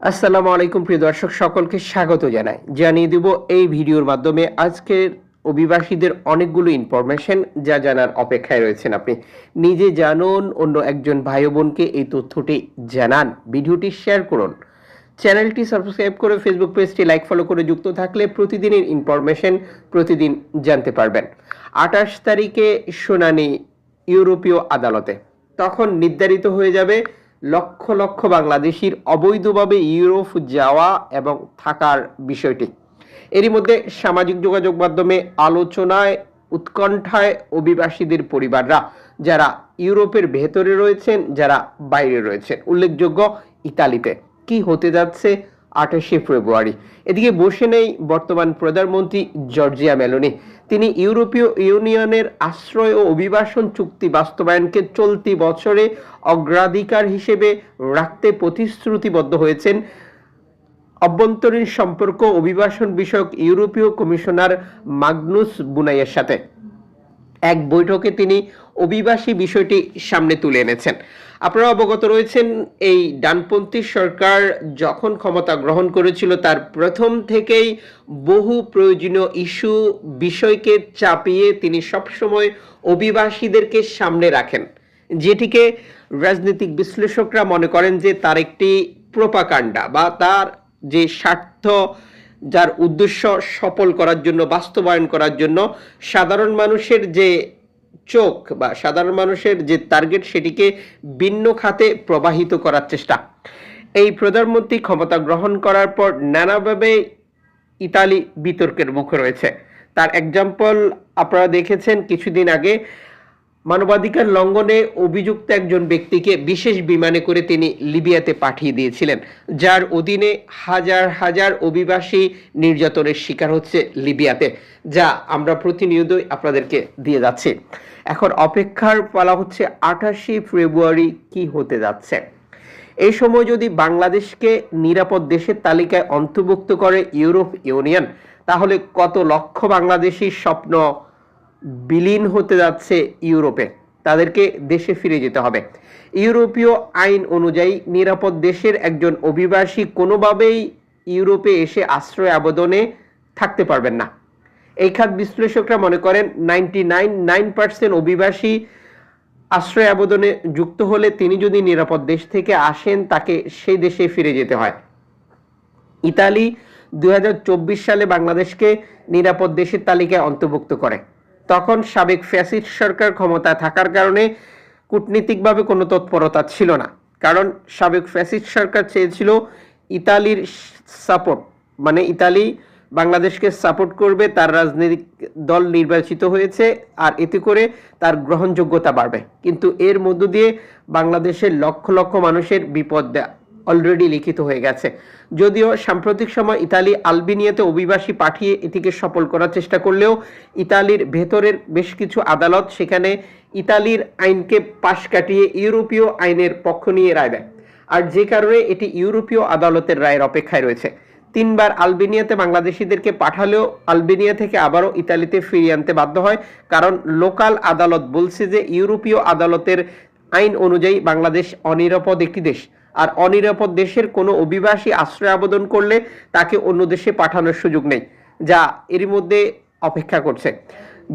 আসসালামু আলাইকুম, প্রিয় দর্শক, সকলকে স্বাগত জানাই। জানিয়ে দিব এই ভিডিওর মাধ্যমে আজকের অভিবাসীদের অনেকগুলো ইনফরমেশন যা জানার অপেক্ষায় রয়েছেন আপনি। নিজে জানুন, অন্য একজন ভাই বোনকে এই তথ্যটি জানান। ভিডিওটি শেয়ার করুন। চ্যানেলটি সাবস্ক্রাইব করে ফেসবুক পেজটি লাইক ফলো করে যুক্ত থাকলে প্রতিদিনের ইনফরমেশন প্রতিদিন জানতে পারবেন। আঠাশ তারিখে শুনানি ইউরোপীয় আদালতে। তখন নির্ধারিত হয়ে যাবে লক্ষ লক্ষ বাংলাদেশির অবৈধভাবে ইউরোপ যাওয়া এবং থাকার বিষয়টি। এরই মধ্যে সামাজিক যোগাযোগ মাধ্যমে আলোচনায়, উৎকণ্ঠায় অভিবাসীদের পরিবাররা, যারা ইউরোপের ভেতরে রয়েছেন, যারা বাইরে রয়েছেন। উল্লেখযোগ্য ইতালিতে। কি হতে যাচ্ছে আঠাশে ফেব্রুয়ারি? এদিকে বসে নেই বর্তমান প্রধানমন্ত্রী জর্জিয়া মেলোনি। তিনি ইউরোপীয় ইউনিয়নের আশ্রয় ও অভিবাসন চুক্তি বাস্তবায়নকে চলতি বছরে অগ্রাধিকার হিসেবে রাখতে প্রতিশ্রুতিবদ্ধ হয়েছেন। অভ্যন্তরীণ সম্পর্ক অভিবাসন বিষয়ক ইউরোপীয় কমিশনার মাগনুস বুনাইয়ের সাথে। এক বৈঠকে তিনি অভিবাসী বিষয়টি সামনে তুলে এনেছেন। আপনারা অবগত রয়েছেন, এই ডানপন্থী সরকার যখন ক্ষমতা গ্রহণ করেছিল, তার প্রথম থেকেই বহু প্রয়োজনীয় ইস্যু বিষয়কে চাপিয়ে তিনি সবসময় অভিবাসীদেরকে সামনে রাখেন। যেটিকে রাজনৈতিক বিশ্লেষকরা মনে করেন যে তার একটি প্রোপাকাণ্ডা বা তার যে স্বার্থ, যার উদ্দেশ্য সফল করার জন্য, বাস্তবায়ন করার জন্য সাধারণ মানুষের যে চোখ বা সাধারণ মানুষের যে টার্গেট সেটিকে ভিন্ন খাতে প্রবাহিত করার চেষ্টা। এই প্রধানমন্ত্রী ক্ষমতা গ্রহণ করার পর নানাভাবে ইতালি বিতর্কের মুখে রয়েছে। তার এক্সাম্পল আপনারা দেখেছেন কিছুদিন আগে মানবাধিকার লঙ্ঘনে অভিযুক্ত একজন ব্যক্তিকে বিশেষ বিমানে করে তিনি লিবিয়াতে পাঠিয়ে দিয়েছিলেন, যার অধীনে হাজার হাজার অভিবাসী নির্যাতনের শিকার হচ্ছে লিবিয়াতে, যা আমরা প্রতিনিয়তই আপনাদেরকে দিয়ে যাচ্ছি। এখন অপেক্ষার পালা হচ্ছে আঠাশে ফেব্রুয়ারি কি হতে যাচ্ছে। এই সময় যদি বাংলাদেশকে নিরাপদ দেশের তালিকায় অন্তর্ভুক্ত করে ইউরোপ ইউনিয়ন, তাহলে কত লক্ষ বাংলাদেশির স্বপ্ন বিলীন হতে যাচ্ছে ইউরোপে। তাদেরকে দেশে ফিরে যেতে হবে। ইউরোপীয় আইন অনুযায়ী নিরাপদ দেশের একজন অভিবাসী কোনোভাবেই ইউরোপে এসে আশ্রয় আবেদনে থাকতে পারবেন না। এই খাত বিশ্লেষকরা মনে করেন নাইনটি নাইন নাইন পার্সেন্ট অভিবাসী আশ্রয় আবেদনে যুক্ত হলে তিনি যদি নিরাপদ দেশ থেকে আসেন, তাকে সেই দেশে ফিরে যেতে হয়। ইতালি দুই হাজার চব্বিশ সালে বাংলাদেশকে নিরাপদ দেশের তালিকায় অন্তর্ভুক্ত করে। তখন সাবেক ফ্যাসিস্ট সরকার ক্ষমতায় থাকার কারণে কূটনীতিকভাবে কোনো তৎপরতা ছিল না। কারণ সাবেক ফ্যাসিস্ট সরকার চেয়েছিল ইতালির সাপোর্ট মানে ইতালি বাংলাদেশকে সাপোর্ট করবে, তার রাজনৈতিক দল নির্বাচিত হয়েছে আর এতে করে তার গ্রহণযোগ্যতা বাড়বে। কিন্তু এর মধ্য দিয়ে বাংলাদেশের লক্ষ লক্ষ মানুষের বিপদ অলরেডি লিখিত হয়ে গেছে। যদিও সাম্প্রতিক সময় ইতালি আলবেনিয়াতে অভিবাসী পাঠিয়ে এটিকে সফল করার চেষ্টা করলেও ইতালির ভেতরের বেশ কিছু আদালত সেখানে ইতালির আইনকে পাশ কাটিয়ে ইউরোপীয় আইনের পক্ষ নিয়ে রায় দেয়। আর যে কারণে এটি ইউরোপীয় আদালতের রায়ের অপেক্ষায় রয়েছে। তিনবার আলবেনিয়াতে বাংলাদেশিদেরকে পাঠালেও আলবেনিয়া থেকে আবারও ইতালিতে ফিরিয়ে আনতে বাধ্য হয়, কারণ লোকাল আদালত বলছে যে ইউরোপীয় আদালতের আইন অনুযায়ী বাংলাদেশ অনিরাপদ একটি দেশ। আর অনিরাপদ দেশের কোনো অভিবাসী আশ্রয় আবেদন করলে তাকে অন্য দেশে পাঠানোর সুযোগ নেই, যা এরই মধ্যে অপেক্ষা করছে।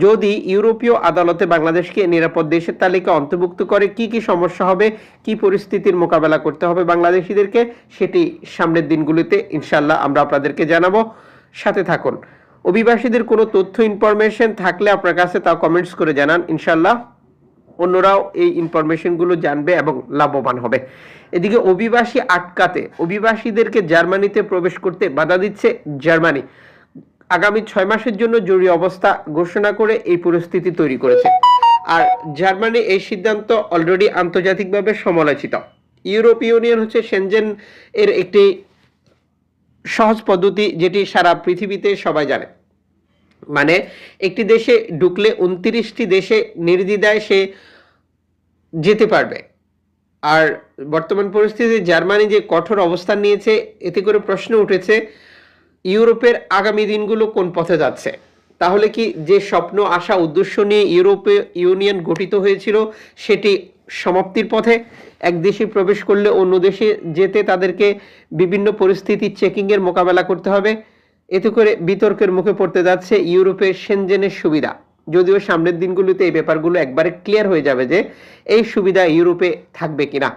যদি ইউরোপীয় আদালতে বাংলাদেশকে নিরাপদ দেশের তালিকা অন্তর্ভুক্ত করে, কি কি সমস্যা হবে, কি পরিস্থিতির মোকাবেলা করতে হবে বাংলাদেশিদেরকে, সেটি সামনের দিনগুলিতে ইনশাল্লাহ আমরা আপনাদেরকে জানাব। সাথে থাকুন। অভিবাসীদের কোনো তথ্য, ইনফরমেশন থাকলে আপনার কাছে তা কমেন্টস করে জানান ইনশাল্লাহ অন্যরাও এই ইনফরমেশনগুলো জানবে এবং লাভবান হবে। এদিকে অভিবাসী আটকাতে, অভিবাসীদেরকে জার্মানিতে প্রবেশ করতে বাধা দিচ্ছে জার্মানি। আগামী ছয় মাসের জন্য জরুরি অবস্থা ঘোষণা করে এই পরিস্থিতি তৈরি করেছে। আর জার্মানি এই সিদ্ধান্ত অলরেডি আন্তর্জাতিকভাবে সমালোচিত। ইউরোপীয় ইউনিয়ন হচ্ছে সেনজেন এর একটি সহজ পদ্ধতি যেটি সারা পৃথিবীতে সবাই জানে। মানে একটি দেশে ঢুকলে উনত্রিশটি দেশে নির্দ্বিধায় সে যেতে পারবে। আর বর্তমান পরিস্থিতিতে জার্মানি যে কঠোর অবস্থান নিয়েছে, এতে করে প্রশ্ন উঠেছে, ইউরোপের আগামী দিনগুলো কোন পথে যাচ্ছে? তাহলে কি যে স্বপ্ন, আশা, উদ্দেশ্য নিয়ে ইউরোপীয় ইউনিয়ন গঠিত হয়েছিল, সেটি সমাপ্তির পথে? এক দেশে প্রবেশ করলে অন্য দেশে যেতে তাদেরকে বিভিন্ন পরিস্থিতি চেকিংয়ের মোকাবেলা করতে হবে। এতে করে বিতর্কের মুখে পড়তে যাচ্ছে ইউরোপের সেনজেনের সুবিধা। যদিও সামনের দিনগুলোতে এই ব্যাপারগুলো একবারে ক্লিয়ার হয়ে যাবে যে এই সুবিধা ইউরোপে থাকবে কিনা।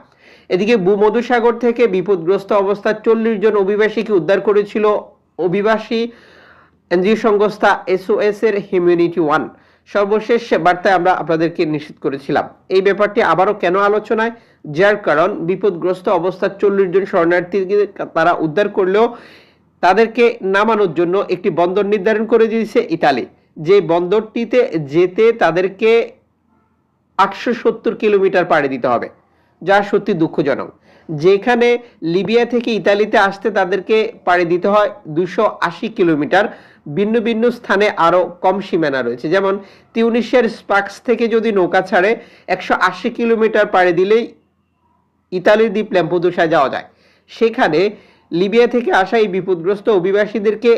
এদিকে ভূমধুসাগর থেকে বিপদগ্রস্ত অবস্থায় চল্লিশ জন অভিবাসীকে উদ্ধার করেছিল অভিবাসী এনজিও সংস্থা এসওএস এর হিউম্যানিটি ওয়ান। সর্বশেষ বার্তায় আমরা আপনাদেরকে নিশ্চিত করেছিলাম। এই ব্যাপারটি আবারও কেন আলোচনায়? যার কারণ বিপদগ্রস্ত অবস্থার চল্লিশ জন শরণার্থীকে তারা উদ্ধার করলেও তাদেরকে নামানোর জন্য একটি বন্দর নির্ধারণ করে দিয়েছে ইতালি। যে বন্দরটিতে যেতে তাদেরকে আটশো সত্তর কিলোমিটার পাড়ি দিতে হবে, যা সত্যি দুঃখজনক। যেখানে লিবিয়া থেকে ইতালিতে আসতে তাদেরকে পাড়ি দিতে হয় দুশো আশি কিলোমিটার, ভিন্ন ভিন্ন স্থানে আরও কম সীমানা রয়েছে। যেমন তিউনিশিয়ার স্পাক্স থেকে যদি নৌকা ছাড়ে, একশো আশি কিলোমিটার পাড়ি দিলেই ইতালির দ্বীপ ল্যাম্পোদোসায় যাওয়া যায়। সেখানে লিবিয়া থেকে আসা এই বিপদগ্রস্ত অভিবাসীদেরকে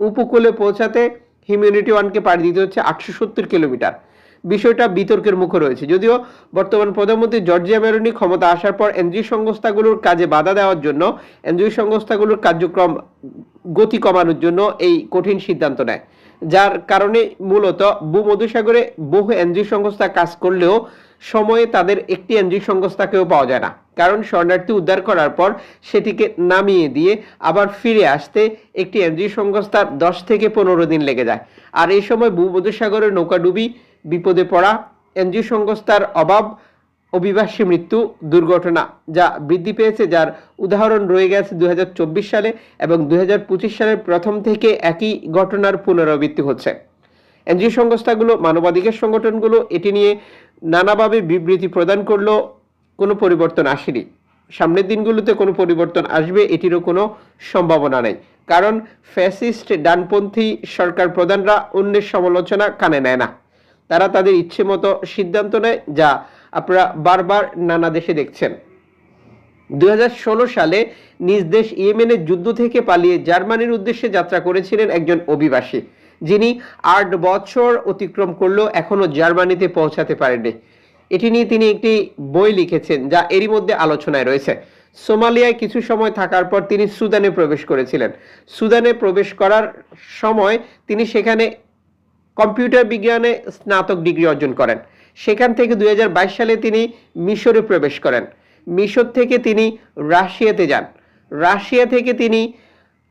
উপকূলে পৌঁছাতে হিউম্যানিটি ওয়ানকে পাড়ি দিতে হচ্ছে আটশো সত্তর কিলোমিটার। বিষয়টা বিতর্কের মুখে রয়েছে। যদিও বর্তমান প্রধানমন্ত্রী জর্জিয়া মেরোনি ক্ষমতা আসার পর এনজিও সংস্থাগুলোর কাজে বাধা দেওয়ার জন্য, এনজিও সংস্থাগুলোর কার্যক্রম গতি কমানোর জন্য এই কঠিন সিদ্ধান্ত নেয়। যার কারণে মূলত ভূমধুসাগরে বহু এনজিও সংস্থা কাজ করলেও সময়ে তাদের একটি এনজিও সংস্থাকেও পাওয়া যায় না। কারণ শরণার্থী উদ্ধার করার পর সেটিকে নামিয়ে দিয়ে আবার ফিরে আসতে একটি এনজিও সংস্থার দশ থেকে পনেরো দিন লেগে যায়। আর এই সময় ভূমধুসাগরের নৌকাডুবি বিপদে পড়া এনজিও সংস্থার অভাব, অভিবাসী মৃত্যু, দুর্ঘটনা যা বৃদ্ধি পেয়েছে, যার উদাহরণ রয়ে গেছে দুই হাজার চব্বিশ সালে এবং দুই হাজার পঁচিশ সালের প্রথম থেকে একই ঘটনার পুনরাবৃত্তি হচ্ছে। এনজিও সংস্থাগুলো, মানবাধিকার সংগঠনগুলো এটি নিয়ে নানাভাবে বিবৃতি প্রদান করলেও কোনো পরিবর্তন আসেনি। সামনের দিনগুলোতে কোনো পরিবর্তন আসবে এটিরও কোনো সম্ভাবনা নেই। কারণ ফ্যাসিস্ট ডানপন্থী সরকার প্রধানরা অন্যের সমালোচনা কানে নেয় না। তারা তাদের ইচ্ছে মতো সিদ্ধান্ত নেয় যা আপনারা বারবার নানা দেশে দেখছেন। দুই হাজার ষোলো সালে নিজ দেশ ইয়েমেনের যুদ্ধ থেকে পালিয়ে জার্মানির উদ্দেশ্যে যাত্রা করেছিলেন একজন অভিবাসী, যিনি আট বছর অতিক্রম করলেও এখনও জার্মানিতে পৌঁছাতে পারেননি। এটি নিয়ে তিনি একটি বই লিখেছেন যা এরই মধ্যে আলোচনায় রয়েছে। সোমালিয়ায় কিছু সময় থাকার পর তিনি সুদানে প্রবেশ করেছিলেন। সুদানে প্রবেশ করার সময় তিনি সেখানে কম্পিউটার বিজ্ঞানে স্নাতক ডিগ্রি অর্জন করেন। সেখান থেকে দু হাজার বাইশ সালে তিনি মিশরে প্রবেশ করেন। মিশর থেকে তিনি রাশিয়াতে যান। রাশিয়া থেকে তিনি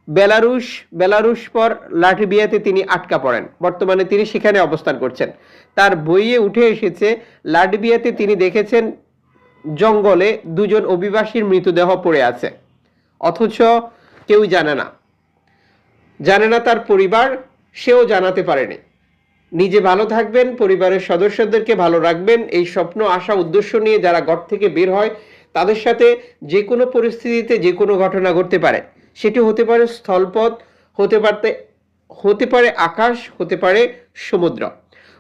বেলারুশ বেলারুশ পর লাটভিয়াতে তিনি আটকা পড়েন। বর্তমানে তিনি সেখানে অবস্থান করছেন। তার বইয়ে উঠে এসেছে লাটভিয়াতে তিনি দেখেছেন জঙ্গলে দুজন অভিবাসীর মৃতদেহ পড়ে আছে। অথচ কেউ জানে না। জানে না তার পরিবার, সেও জানাতে পারেনি। নিজে ভালো থাকবেন, পরিবারের সদস্যদেরকে ভালো রাখবেন, এই স্বপ্ন, আশা, উদ্দেশ্য নিয়ে যারা ঘর থেকে বের হয়, তাদের সাথে যে কোনো পরিস্থিতিতে যে কোনো ঘটনা ঘটতে পারে। সেটি হতে পারে স্থলপথ, হতে পারতে, হতে পারে আকাশ, হতে পারে সমুদ্র।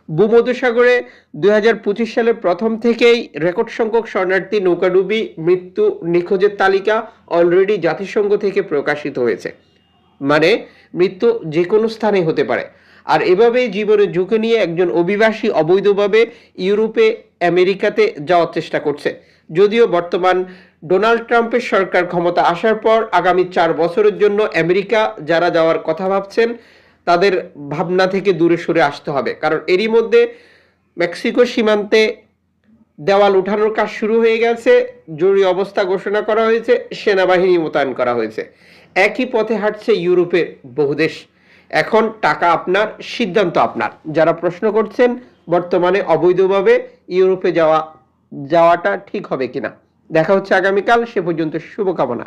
ভূমধ্যসাগরে দুই হাজার পঁচিশ সালের প্রথম থেকেই রেকর্ড সংখ্যক শরণার্থী নৌকাডুবি মৃত্যু নিখোঁজের তালিকা অলরেডি জাতিসংঘ থেকে প্রকাশিত হয়েছে। মানে মৃত্যু যে কোনো স্থানে হতে পারে। আর এভাবেই জীবনের ঝুঁকি নিয়ে একজন অভিবাসী অবৈধভাবে ইউরোপে, আমেরিকাতে যাওয়ার চেষ্টা করছে। যদিও বর্তমান ডোনাল্ড ট্রাম্পের সরকার ক্ষমতা আসার পর আগামী চার বছরের জন্য আমেরিকা, যারা যাওয়ার কথা ভাবছেন, তাদের ভাবনা থেকে দূরে সরে আসতে হবে। কারণ এরই মধ্যে মেক্সিকো সীমান্তে দেওয়াল উঠানোর কাজ শুরু হয়ে গেছে, জরুরি অবস্থা ঘোষণা করা হয়েছে, সেনাবাহিনী মোতায়েন করা হয়েছে। একই পথে হাঁটছে ইউরোপের বহু দেশ। এখন টাকা আপনার, সিদ্ধান্ত আপনার। যারা প্রশ্ন করছেন, বর্তমানে অবৈধভাবে ইউরোপে যাওয়া, যাওয়াটা ঠিক হবে কিনা? দেখা হচ্ছে আগামীকাল সে পর্যন্ত শুভকামনা।